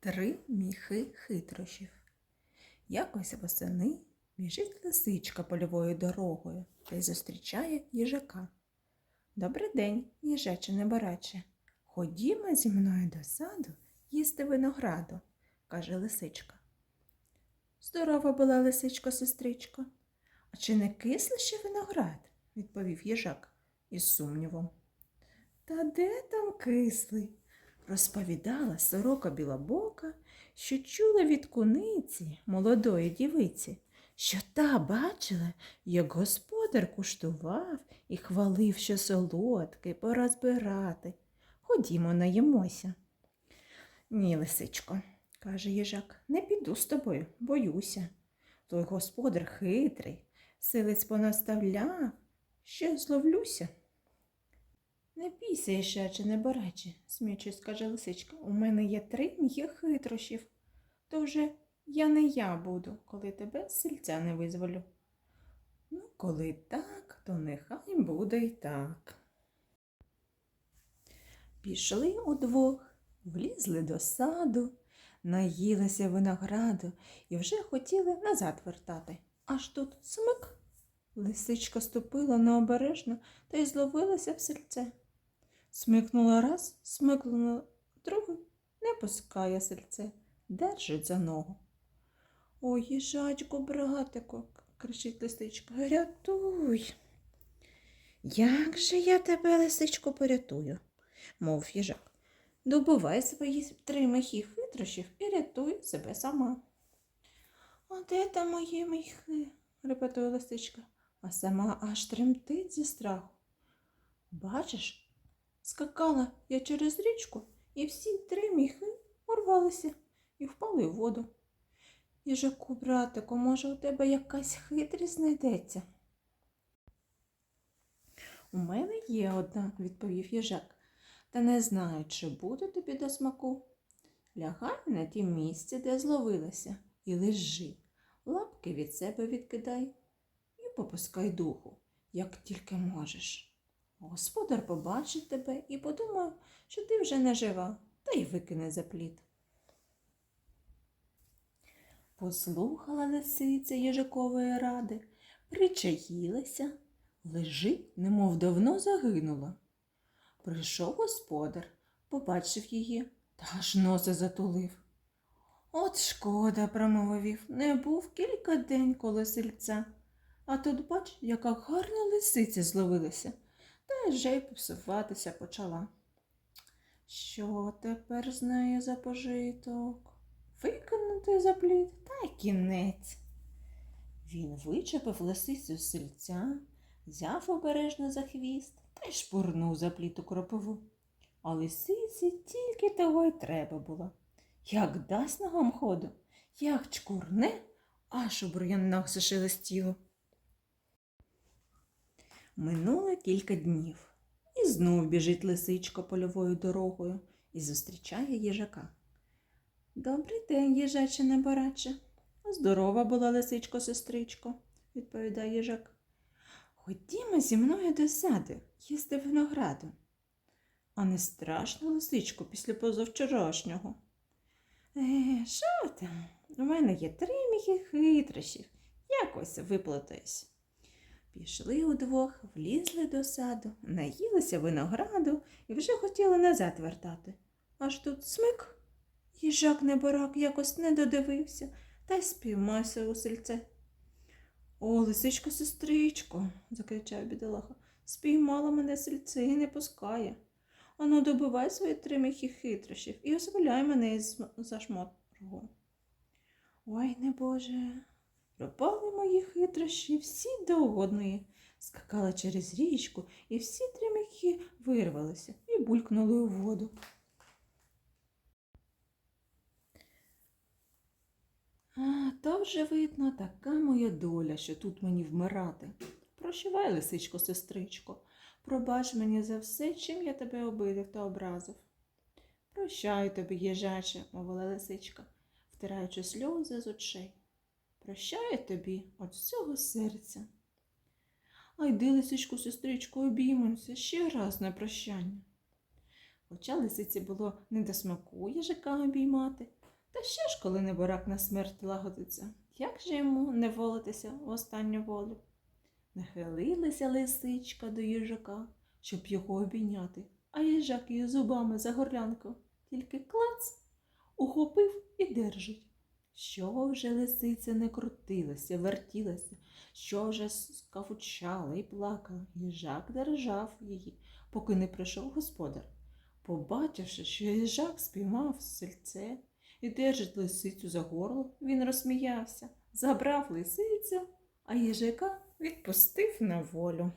Три міхи хитрощів. Якось восени біжить лисичка польовою дорогою та й зустрічає їжака. Добрий день, їжаче небараче. Ходімо зі мною до саду їсти винограду, каже лисичка. Здорова була лисичко, сестричко. А чи не кислий ще виноград? відповів їжак із сумнівом. Та де там кислий? Розповідала сорока білобока, що чула від куниці молодої дівиці, що та бачила, як господар куштував і хвалив, що солодкий, пора збирати. Ходімо, наїмося. Ні, лисичко, каже їжак, не піду з тобою, боюся. Той господар хитрий, силиць понаставляв, ще зловлюся. Не бійся, їжаче, не бараче, сміючись, каже лисичка. У мене є три м'є хитрощів. То вже я не я буду, коли тебе з сільця не визволю. Ну, коли так, то нехай буде й так. Пішли удвох, влізли до саду, наїлися винограду і вже хотіли назад вертати. Аж тут смик. Лисичка ступила необережно та й зловилася в сельце. Смикнула раз, смикнула другий, не пускає сельце, держить за ногу. Ой, їжачку, братику, кричить лисичка, рятуй. Як же я тебе, лисичко, порятую, мов їжак. Добувай свої три мехи хитрощів і рятуй себе сама. А де там мої мехи? репетує лисичка, а сама аж тремтить зі страху. Бачиш, Скакала я через річку, і всі три міхи урвалися і впали в воду. Їжаку, братику, може, у тебе якась хитрість знайдеться? У мене є одна, відповів їжак, та не знаю, чи буде тобі до смаку. Лягай на ті місце, де зловилася, і лежи, лапки від себе відкидай і попускай духу, як тільки можеш. Господар побачить тебе і подумає, що ти вже не жива, та й викине за плід. Послухала лисиця їжакової ради, причаїлася, лежить, немов давно загинула. Прийшов господар, побачив її та аж носа затулив. От шкода, промовив, не був кілька день коло сельця, а тут бач, яка гарна лисиця зловилася та вже й псуватися почала. Що тепер з нею за пожиток? Викинути за плід та й кінець. Він вичепив лисицю з сельця, взяв обережно за хвіст та й шпурнув за плід у кропову. А лисиці тільки того й треба було. Як дасть ногам ходу, як чкурне, аж у бур'янах зашелестіло. Минуло кілька днів, і знов біжить лисичка польовою дорогою і зустрічає їжака. Добрий день, їжаче небараче. Здорова була лисичко, сестричко, відповідає їжак. Ходімо зі мною до саду, їсти винограду. А не страшно, лисичко, після позавчорашнього. Е, що там? У мене є три міхи хитрощів. Якось виплатаюсь. Пішли удвох, влізли до саду, наїлися винограду і вже хотіли назад вертати. Аж тут смик. Їжак неборак якось не додивився та й спіймався у сельце. О, лисичко, сестричко, закричав бідолаха, спіймала мене сельце і не пускає. Ану, добивай свої три міхи хитрощів і озволяй мене із зашмотрогу. Ой, небоже, Пропали мої хитрощі всі до одної. Скакала через річку, і всі три м'які вирвалися і булькнули у воду. А, то вже видно, така моя доля, що тут мені вмирати. Прощавай, лисичко, сестричко, пробач мені за все, чим я тебе обидив та образив. Прощаю тобі, їжаче, мовила лисичка, втираючи сльози з очей. Прощаю тобі від всього серця. А йди, лисичку, сестричку, обіймемося ще раз на прощання. Хоча лисиці було не до смаку їжака обіймати, Та що ж, коли неборак на смерть лагодиться? Як же йому не волитися в останню волю? Нахилилася лисичка до їжака, щоб його обійняти, а їжак її зубами за горлянку, тільки клац ухопив і держить. Що вже лисиця не крутилася, вертілася, що вже скавучала і плакала, їжак держав її, поки не прийшов господар. Побачивши, що їжак спіймав сельце і держить лисицю за горло, він розсміявся, забрав лисицю, а їжака відпустив на волю.